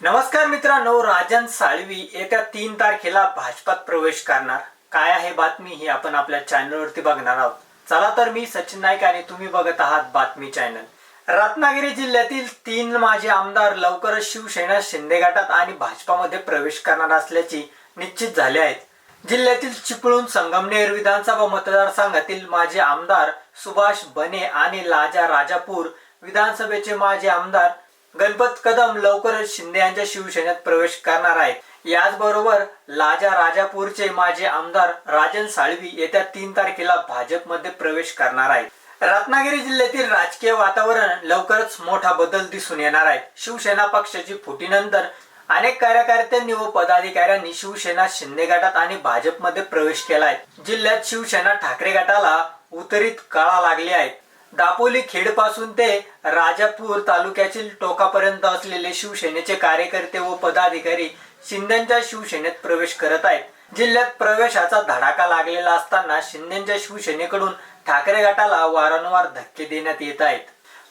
नमस्कार मित्रांनो राजन साळवी येत्या तीन तारखेला भाजपात प्रवेश करणार. काय आहे बातमी ही आपण आपल्या चॅनलवरती बघणार आहोत. चला तर मी सचिन नाईक आणि तुम्ही बघत आहात बातमी चॅनल. रत्नागिरी जिल्ह्यातील तीन माजी आमदार लवकरच शिवसेना शिंदे गटात आणि भाजपामध्ये प्रवेश करणार असल्याची निश्चित झाले आहेत. जिल्ह्यातील चिपळूण संगमनेर विधानसभा मतदारसंघातील माजी आमदार सुभाष बने आणि लाजा राजापूर विधानसभेचे माजी आमदार गणपत कदम लवकरच शिंदे यांच्या शिवसेनेत प्रवेश करणार आहेत. याचबरोबर लाजा राजापूरचे माजी आमदार राजन साळवी येत्या तीन तारखेला भाजपमध्ये प्रवेश करणार आहेत. रत्नागिरी जिल्ह्यातील राजकीय वातावरण लवकरच मोठा बदल दिसून येणार आहे. शिवसेना पक्षाची फुटीनंतर अनेक कार्यकर्त्यांनी व पदाधिकाऱ्यांनी शिवसेना शिंदे गटात आणि भाजपमध्ये प्रवेश केला आहे जिल्ह्यात शिवसेना ठाकरे गटाला उतरीत कळा लागली आहे. दापोली खेडपासून ते राजापूर तालुक्यातील टोकापर्यंत असलेले शिवसेनेचे कार्यकर्ते व पदाधिकारी शिंदेच्या शिवसेनेत प्रवेश करत आहेत. जिल्ह्यात प्रवेशाचा धडाका लागलेला असताना शिंदेच्या शिवसेनेकडून ठाकरे गटाला वारंवार धक्के देण्यात येत आहेत.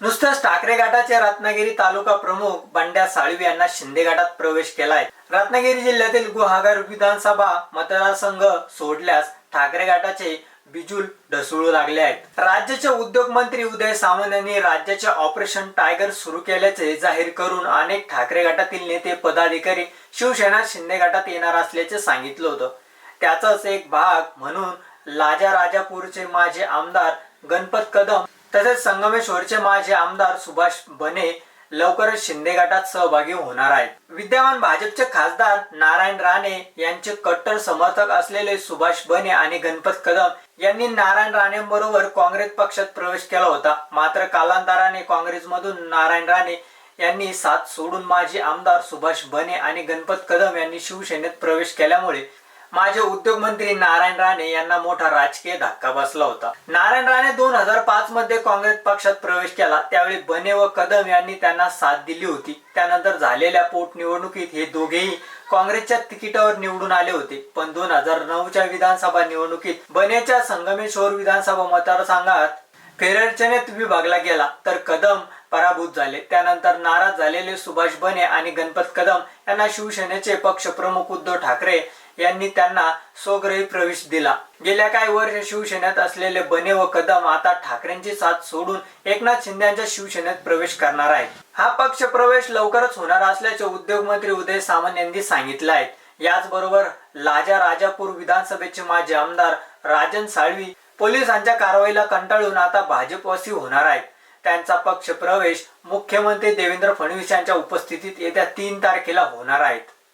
नुसतंच ठाकरे गटाचे रत्नागिरी तालुका प्रमुख बंड्या साळवी यांना शिंदे गटात प्रवेश केलाय. रत्नागिरी जिल्ह्यातील गुहागर विधानसभा मतदारसंघ सोडल्यास ठाकरे गटाचे बिजुल ढसळू लागले आहेत. राज्याचे उद्योग मंत्री उदय सामंत यांनी राज्याचे ऑपरेशन टायगर सुरू केल्याचे जाहीर करून अनेक ठाकरे गटातील नेते पदाधिकारी शिवसेना शिंदे गटात येणार असल्याचे सांगितलं होतं. त्याचाच एक भाग म्हणून लाजा राजापूरचे माजी आमदार गणपत कदम तसेच संगमेश्वरचे माजी आमदार सुभाष बने लवकरच शिंदे गटात सहभागी होणार आहेत. विद्यमान भाजपचे खासदार नारायण राणे यांचे कट्टर समर्थक असलेले सुभाष बने आणि गणपत कदम यांनी नारायण राणेंबरोबर काँग्रेस पक्षात प्रवेश केला होता. मात्र कालांतराने काँग्रेसमधून नारायण राणे यांनी साथ सोडून माजी आमदार सुभाष बने आणि गणपत कदम यांनी शिवसेनेत प्रवेश केल्यामुळे माझे उद्योग मंत्री नारायण राणे यांना मोठा राजकीय धक्का बसला होता. नारायण राणे दोन हजार पाच मध्ये काँग्रेस पक्षात प्रवेश केला. त्यावेळी बने व कदम यांनी त्यांना साथ दिली होती. त्यानंतर झालेल्या पोटनिवडणुकीत हे दोघेही काँग्रेसच्या तिकिटावर निवडून आले होते. पण दोन हजार नऊच्या विधानसभा निवडणुकीत बनेच्या संगमेश्वर विधानसभा मतदारसंघात फेररचनेत विभागला गेला. तर कदम पराभूत झाले. त्यानंतर नाराज झालेले सुभाष बने आणि गणपत कदम यांना शिवसेनेचे पक्षप्रमुख उद्धव ठाकरे यांनी त्यांना स्वग्रही प्रवेश दिला. गेल्या काही वर्ष शिवसेनेत असलेले बने व कदम आता ठाकरेंची साथ सोडून एकनाथ शिंदेच्या यांच्या शिवसेनेत प्रवेश करणार आहेत. हा पक्ष प्रवेश लवकरच होणार असल्याचे उद्योगमंत्री उदय सामंत यांनी सांगितले आहे. याचबरोबर लाजा राजापूर विधानसभेचे माजी आमदार राजन साळवी पोलिसांच्या कारवाईला कंटाळून आता भाजपवासी होणार आहेत. त्यांचा पक्ष प्रवेश मुख्यमंत्री देवेंद्र फडणवीस यांच्या उपस्थितीत येत्या तीन तारखेला होणार आहेत.